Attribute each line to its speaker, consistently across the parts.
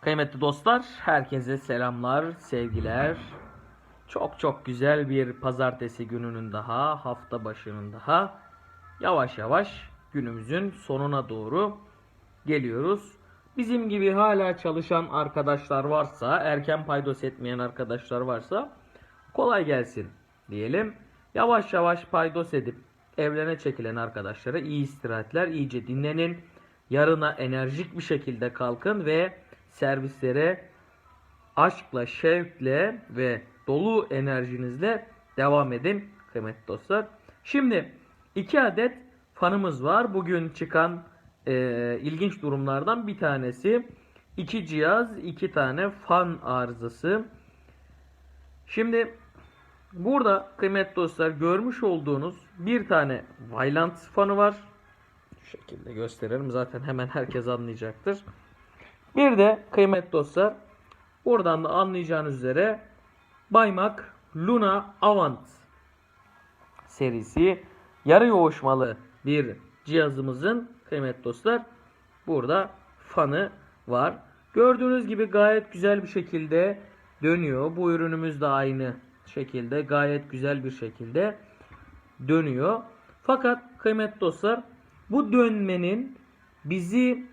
Speaker 1: Kıymetli dostlar, herkese selamlar, sevgiler. Çok çok güzel bir pazartesi gününün daha, hafta başının daha yavaş yavaş günümüzün sonuna doğru geliyoruz. Bizim gibi hala çalışan arkadaşlar varsa, erken paydos etmeyen arkadaşlar varsa kolay gelsin diyelim. Yavaş yavaş paydos edip evlerine çekilen arkadaşlara iyi istirahatler, iyice dinlenin. Yarına enerjik bir şekilde kalkın ve servislere aşkla, şevkle ve dolu enerjinizle devam edin kıymetli dostlar. Şimdi iki adet fanımız var. Bugün çıkan e, ilginç durumlardan bir tanesi. iki cihaz, iki tane fan arızası. Şimdi burada kıymetli dostlar görmüş olduğunuz bir tane Vaillant fanı var. Şu şekilde gösterelim. Zaten hemen herkes anlayacaktır. Bir de kıymetli dostlar buradan da anlayacağınız üzere Baymak Luna Avant serisi yarı yoğuşmalı bir cihazımızın kıymetli dostlar burada fanı var. Gördüğünüz gibi gayet güzel bir şekilde dönüyor. Bu ürünümüz de aynı şekilde gayet güzel bir şekilde dönüyor. Fakat kıymetli dostlar bu dönmenin bizi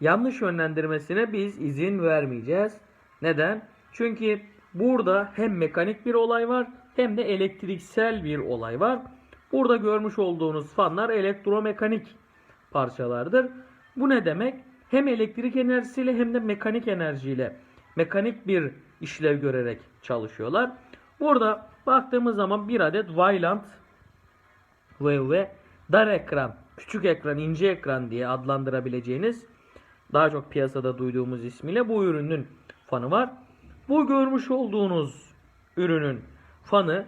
Speaker 1: yanlış yönlendirmesine biz izin vermeyeceğiz. Neden? Çünkü burada hem mekanik bir olay var hem de elektriksel bir olay var. Burada görmüş olduğunuz fanlar elektromekanik parçalardır. Bu ne demek? Hem elektrik enerjisiyle hem de mekanik enerjiyle mekanik bir işlev görerek çalışıyorlar. Burada baktığımız zaman bir adet Vaillant ve dar ekran, küçük ekran, ince ekran diye adlandırabileceğiniz daha çok piyasada duyduğumuz ismiyle bu ürünün fanı var. Bu görmüş olduğunuz ürünün fanı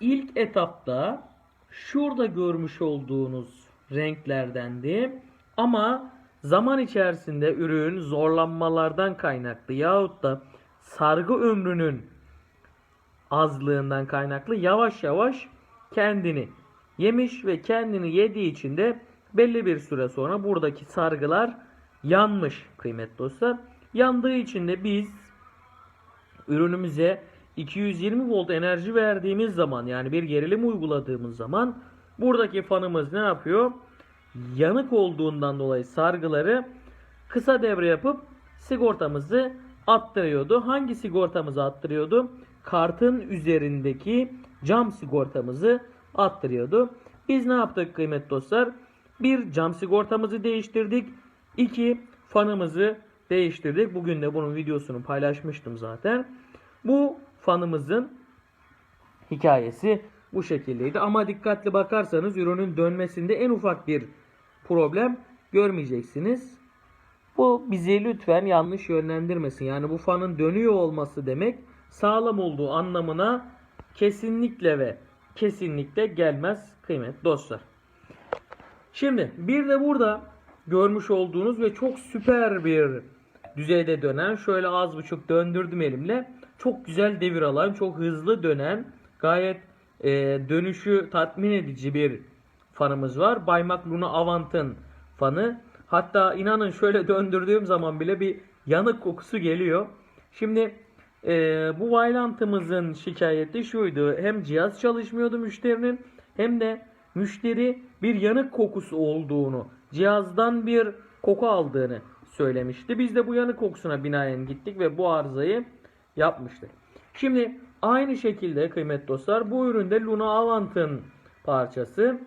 Speaker 1: ilk etapta şurada görmüş olduğunuz renklerdendi. Ama zaman içerisinde ürün zorlanmalardan kaynaklı yahut da sargı ömrünün azlığından kaynaklı yavaş yavaş kendini yemiş ve kendini yediği için de belli bir süre sonra buradaki sargılar yanmış kıymetli dostlar. Yandığı için de biz ürünümüze 220 volt enerji verdiğimiz zaman yani bir gerilim uyguladığımız zaman buradaki fanımız ne yapıyor? Yanık olduğundan dolayı sargıları kısa devre yapıp sigortamızı attırıyordu. Hangi sigortamızı attırıyordu? Kartın üzerindeki cam sigortamızı attırıyordu. Biz ne yaptık kıymetli dostlar? Bir cam sigortamızı değiştirdik. İki fanımızı değiştirdik. Bugün de bunun videosunu paylaşmıştım zaten. Bu fanımızın hikayesi bu şekildeydi. Ama dikkatli bakarsanız ürünün dönmesinde en ufak bir problem görmeyeceksiniz. Bu bizi lütfen yanlış yönlendirmesin. Yani bu fanın dönüyor olması demek sağlam olduğu anlamına kesinlikle ve kesinlikle gelmez kıymet dostlar. Şimdi bir de burada görmüş olduğunuz ve çok süper bir düzeyde dönen şöyle az buçuk döndürdüm elimle. Çok güzel devir alan, çok hızlı dönen, gayet e, dönüşü tatmin edici bir fanımız var. Baymak Luna Avant'ın fanı. Hatta inanın şöyle döndürdüğüm zaman bile bir yanık kokusu geliyor. Şimdi e, bu Vailant'ımızın şikayeti şuydu. Hem cihaz çalışmıyordu müşterinin hem de müşteri bir yanık kokusu olduğunu, cihazdan bir koku aldığını söylemişti. Biz de bu yanık kokusuna binaen gittik ve bu arızayı yapmıştık. Şimdi aynı şekilde kıymetli dostlar bu üründe Luna Avant'ın parçası.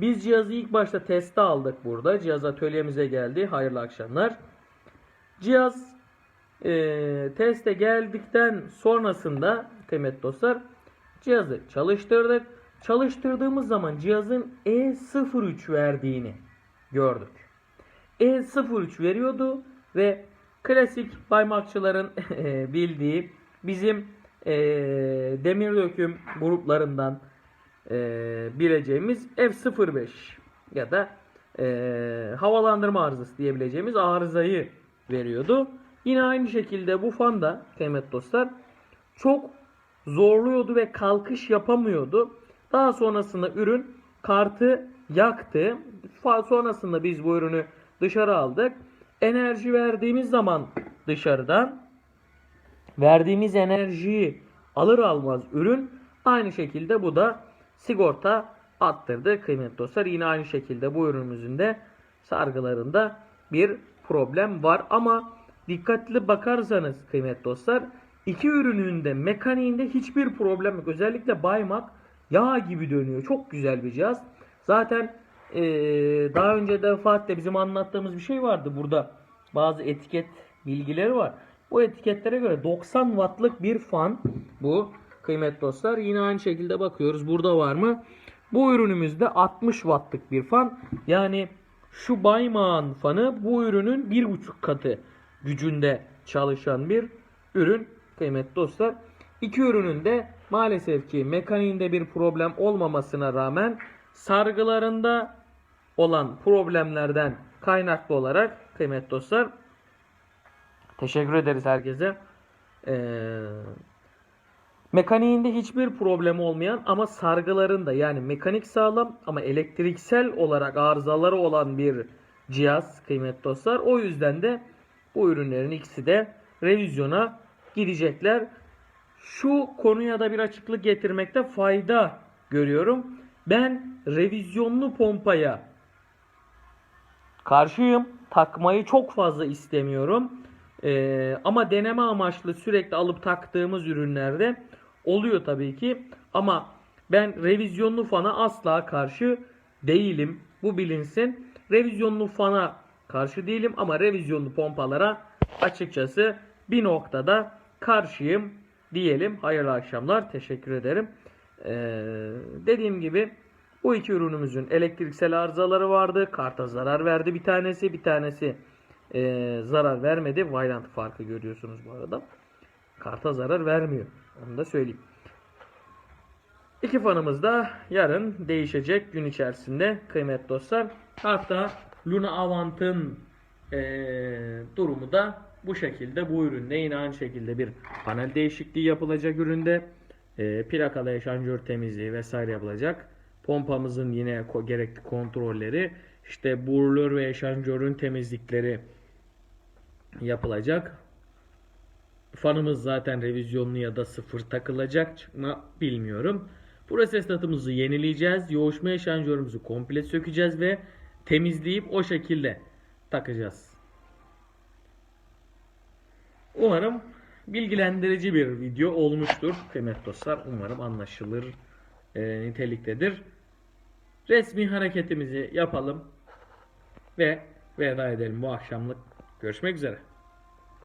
Speaker 1: Biz cihazı ilk başta teste aldık burada. Cihaz atölyemize geldi. Hayırlı akşamlar. Cihaz e, teste geldikten sonrasında kıymetli dostlar cihazı çalıştırdık. Çalıştırdığımız zaman cihazın E03 verdiğini gördük. E03 veriyordu ve klasik baymakçıların bildiği bizim e, demir döküm gruplarından e, bileceğimiz F05 ya da e, havalandırma arızası diyebileceğimiz arızayı veriyordu. Yine aynı şekilde bu fan da kıymetli dostlar çok zorluyordu ve kalkış yapamıyordu. Daha sonrasında ürün kartı yaktı. Sonrasında biz bu ürünü dışarı aldık. enerji verdiğimiz zaman dışarıdan verdiğimiz enerjiyi alır almaz ürün aynı şekilde bu da sigorta attırdı kıymetli dostlar. Yine aynı şekilde bu ürünümüzün de sargılarında bir problem var ama dikkatli bakarsanız kıymetli dostlar iki ürünün de mekaniğinde hiçbir problem yok. Özellikle Baymak yağ gibi dönüyor. Çok güzel bir cihaz. Zaten eee, daha önce de Fatih'te bizim anlattığımız bir şey vardı. Burada bazı etiket bilgileri var. Bu etiketlere göre 90 wattlık bir fan bu kıymetli dostlar. Yine aynı şekilde bakıyoruz. Burada var mı? Bu ürünümüzde 60 wattlık bir fan. Yani şu Baymak'ın fanı bu ürünün bir buçuk katı gücünde çalışan bir ürün kıymetli dostlar. İki ürünün de maalesef ki mekaniğinde bir problem olmamasına rağmen sargılarında olan problemlerden kaynaklı olarak kıymetli dostlar teşekkür ederiz herkese. Ee, mekaniğinde hiçbir problem olmayan ama sargılarında yani mekanik sağlam ama elektriksel olarak arızaları olan bir cihaz kıymetli dostlar. O yüzden de bu ürünlerin ikisi de revizyona gidecekler. Şu konuya da bir açıklık getirmekte fayda görüyorum. Ben revizyonlu pompaya karşıyım. Takmayı çok fazla istemiyorum. Ee, ama deneme amaçlı sürekli alıp taktığımız ürünlerde oluyor tabii ki. Ama ben revizyonlu fana asla karşı değilim. Bu bilinsin. Revizyonlu fana karşı değilim ama revizyonlu pompalara açıkçası bir noktada karşıyım diyelim. Hayırlı akşamlar. Teşekkür ederim. Ee, dediğim gibi bu iki ürünümüzün elektriksel arızaları vardı. Karta zarar verdi bir tanesi. Bir tanesi e, zarar vermedi. Vaillant farkı görüyorsunuz bu arada. Karta zarar vermiyor. Onu da söyleyeyim. İki fanımız da yarın değişecek gün içerisinde kıymetli dostlar. Hatta Luna Avant'ın e, durumu da bu şekilde. Bu üründe yine aynı şekilde bir panel değişikliği yapılacak üründe. E, plakalı eşanjör temizliği vesaire yapılacak. Pompamızın yine gerekli kontrolleri, işte burlör ve eşanjörün temizlikleri yapılacak. Fanımız zaten revizyonlu ya da sıfır takılacak. Çıkma bilmiyorum. Prosestatımızı yenileyeceğiz. Yoğuşma eşanjörümüzü komple sökeceğiz ve temizleyip o şekilde takacağız. Umarım bilgilendirici bir video olmuştur. Kıymetli dostlar umarım anlaşılır e, niteliktedir. Resmi hareketimizi yapalım ve veda edelim bu akşamlık. Görüşmek üzere.